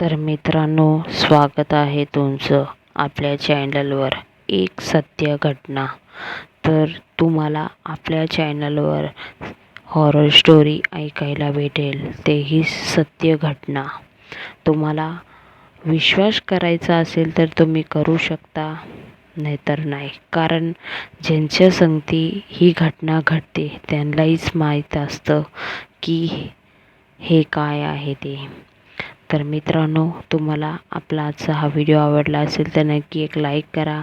तर मित्रांनो स्वागत आहे तुमचं आपल्या चॅनलवर. एक सत्य घटना. तर तुम्हाला आपल्या चॅनलवर हॉरर स्टोरी ऐकायला भेटेल. तेही सत्य घटना. तुम्हाला विश्वास करायचा असेल तर तुम्ही करू शकता नाहीतर नाही. कारण ज्यांच्या संगती ही घटना घडते त्यांनाहीच माहीत असतं की हे काय आहे ते. तर मित्रांनो तुम्हाला आपला आजचा हा व्हिडिओ आवडला असेल तर नक्की एक लाईक करा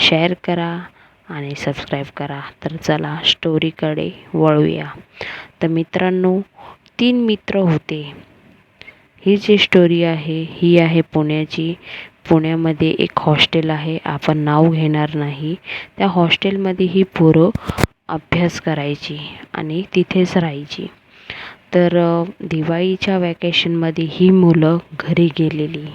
शेअर करा आणि सबस्क्राईब करा. तर चला स्टोरीकडे वळूया. तर मित्रांनो तीन मित्र होते. ही जी स्टोरी आहे ही आहे पुण्याची. पुण्यामध्ये एक हॉस्टेल आहे. आपण नाव घेणार नाही. त्या हॉस्टेलमध्ये ही पोरं अभ्यास करायची आणि तिथेच राहायची. तर दिवाळीच्या वॅकेशनमध्ये ही मुलं घरी गेलेली.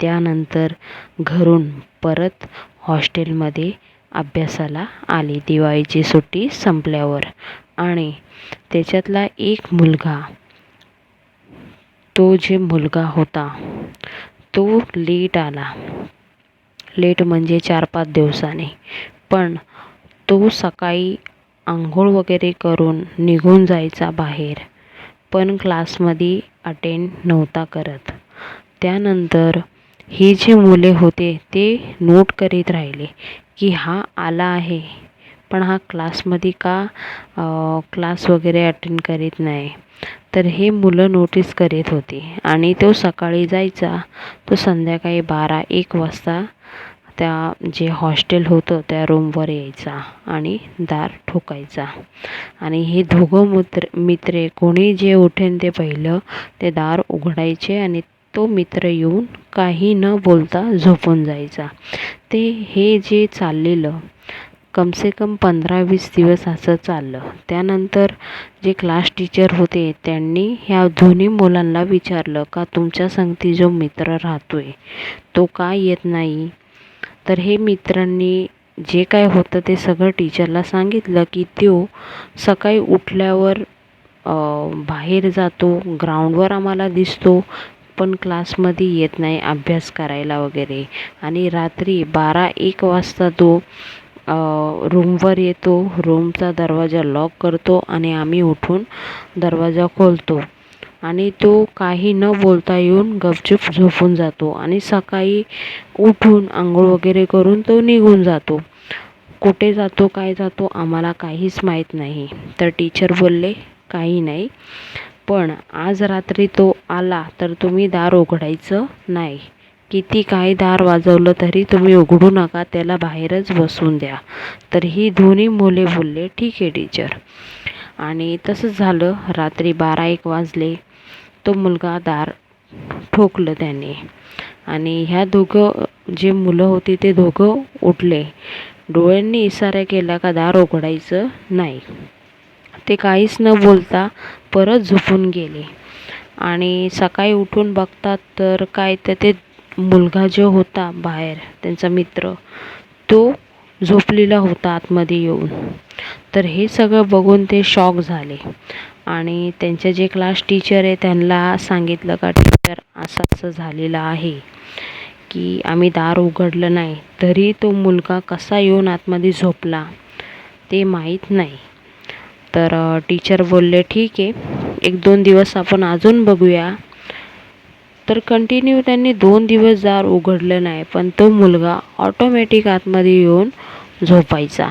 त्यानंतर घरून परत हॉस्टेलमध्ये अभ्यासाला आली. दिवाळीची सुट्टी संपल्यावर. आणि त्याच्यातला एक मुलगा तो जे मुलगा होता तो लेट आला. लेट म्हणजे चार पाच दिवसाने. पण तो सकाळी आंघोळ वगैरे करून निघून जायचा बाहेर. पण क्लासमध्ये अटेंड नव्हता करत. त्यानंतर ही जी मुले होते ते नोट करीत राहिले की हा आला आहे पण हा क्लासमध्ये का क्लास वगैरे अटेंड करीत नाही. तर हे मुलं नोटीस करीत होती आणि तो सकाळी जायचा. तो संध्याकाळी बारा एक वाजता त्या जे हॉस्टेल होतं त्या रूमवर यायचा आणि दार ठोकायचा. आणि हे दोघं मित्र मित्रे कोणी जे उठेन ते पहिलं ते दार उघडायचे आणि तो मित्र येऊन काही न बोलता झोपून जायचा. ते हे जे चाललेलं कमसे कम पंधरा वीस दिवस असं चाललं. त्यानंतर जे क्लास टीचर होते त्यांनी ह्या दोन्ही मुलांना विचारलं का तुमच्या संगती जो मित्र राहतो आहे तो का येत नाही? तर हे मित्रांनी जे काय होतं ते सगळं टीचरला सांगितलं की तो सकाळी उठल्यावर बाहेर जातो ग्राउंडवर आम्हाला दिसतो पण क्लासमध्ये येत नाही अभ्यास करायला वगैरे. आणि रात्री बारा एक वाजता तो रूमवर येतो रूमचा दरवाजा लॉक करतो आणि आम्ही उठून दरवाजा खोलतो. आणि तो काही न बोलता येऊन गपचूप झोपून जातो आणि सकाळी उठून आंघोळ वगैरे करून तो निघून जातो. कुठे जातो काय जातो आम्हाला काहीच माहीत नाही. तर टीचर बोलले काही नाही. पण आज रात्री तो आला तर तुम्ही दार उघडायचं नाही. किती काय दार वाजवलं तरी तुम्ही उघडू नका त्याला बाहेरच बसून द्या. तर ही दोन्ही मुले बोलले ठीक आहे टीचर आणि तसंच झालं. रात्री बारा एक वाजले. तो मुलगा दार ठोकलं त्याने. आणि ह्या दोघं जे मुलं होती ते दोघं उठले. डोळ्यांनी इशारा केला का दार उघडायचं नाही. ते काहीच न बोलता परत झोपून गेले. आणि सकाळी उठून बघतात तर काय तर ते मुलगा जो होता बाहेर त्यांचा मित्र तो झोपलेला होता आतमध्ये येऊन. तर हे सगळं बघून ते शॉक झाले. आणि त्यांचे जे क्लास टीचर आहे त्यांना सांगितलं का टीचर असं असं झालेलं आहे की आम्ही दार उघडलं नाही तरी तो मुलगा कसा येऊन आतमध्ये झोपला ते माहीत नाही. तर टीचर बोलले ठीक आहे एक दोन दिवस आपण अजून बघूया. तर कंटिन्यू त्यांनी दोन दिवस दार उघडलं नाही पण तो मुलगा ऑटोमॅटिक आतमध्ये येऊन झोपायचा.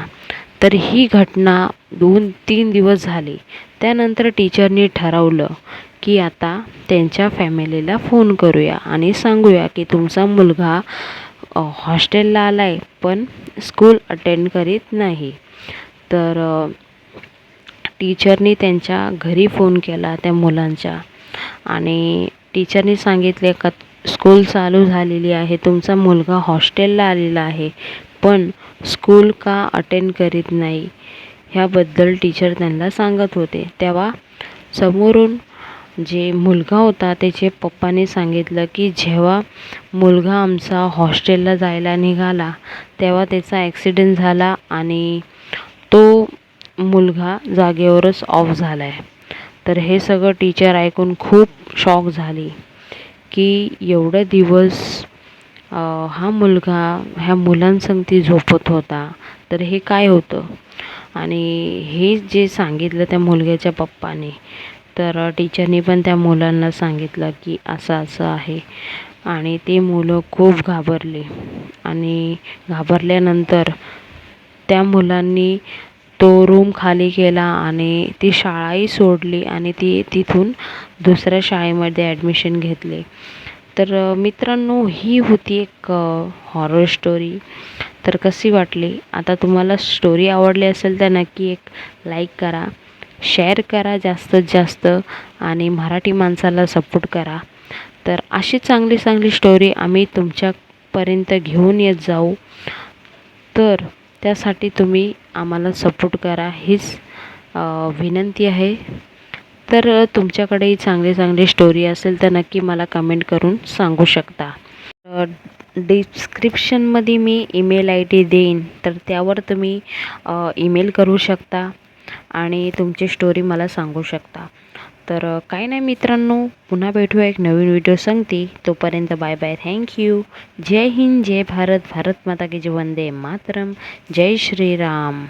तर ही घटना दोन तीन दिवस झाली. त्यानंतर टीचरनी ठरवलं की आता त्यांच्या फॅमिलीला फोन करूया आणि सांगूया की तुमचा मुलगा हॉस्टेलला आला आहे पण स्कूल अटेंड करीत नाही. तर टीचरनी त्यांच्या घरी फोन केला त्या मुलांच्या आणि टीचरनी सांगितले का स्कूल चालू झालेली आहे. तुमचा मुलगा हॉस्टेलला आलेला आहे. पण स्कूल का अटेंड करीत नाही ह्याबद्दल टीचर त्यांना सांगत होते. तेव्हा समोरून जे मुलगा होता त्याचे पप्पाने सांगितलं की जेव्हा मुलगा आमचा हॉस्टेलला जायला निघाला तेव्हा त्याचा ॲक्सिडेंट झाला आणि तो मुलगा जागेवरच ऑफ झाला आहे तर हे सगळं टीचर ऐकून खूप शॉक झाली की एवढं दिवस हा मुलगा ह्या मुलांसंगती झोपत होता. तर हे काय होतं? आणि हे जे सांगितलं त्या मुलग्याच्या पप्पाने तर टीचरनी पण त्या मुलांना सांगितलं की असं असं आहे. आणि ते मुलं खूप घाबरली. आणि घाबरल्यानंतर त्या मुलांनी तो रूम खाली केला आणि ती शाळाही सोडली आणि ती तिथून दुसऱ्या शाळेमध्ये ॲडमिशन घेतले. तर मित्रांनो ही होती एक हॉरर स्टोरी तर कशी वाटली? आता तुम्हाला स्टोरी आवडली असेल तर नक्की एक लाईक करा शेअर करा जास्तीत जास्त आणि मराठी माणसाला सपोर्ट करा. तर अशी चांगली चांगली स्टोरी आम्ही तुमच्यापर्यंत घेऊन येत जाऊ. तर त्यासाठी तुम्ही आम्हाला सपोर्ट करा. हीच विनंती आहे. तर तुमच्याकडे तुमच्याकडेही चांगली चांगली स्टोरी असेल तर नक्की मला कमेंट करून सांगू शकता. डिस्क्रिप्शनमध्ये मी ईमेल आय डी देईन तर त्यावर तुम्ही ईमेल करू शकता आणि तुमची स्टोरी मला सांगू शकता. तर काय काही नाही मित्रांनो पुन्हा भेटूया एक नवीन व्हिडिओ सांगते. तोपर्यंत bye bye thank you Jai Hind Jai Bharat. Bharat Mata की जी वंदे मातरम. जय श्रीराम.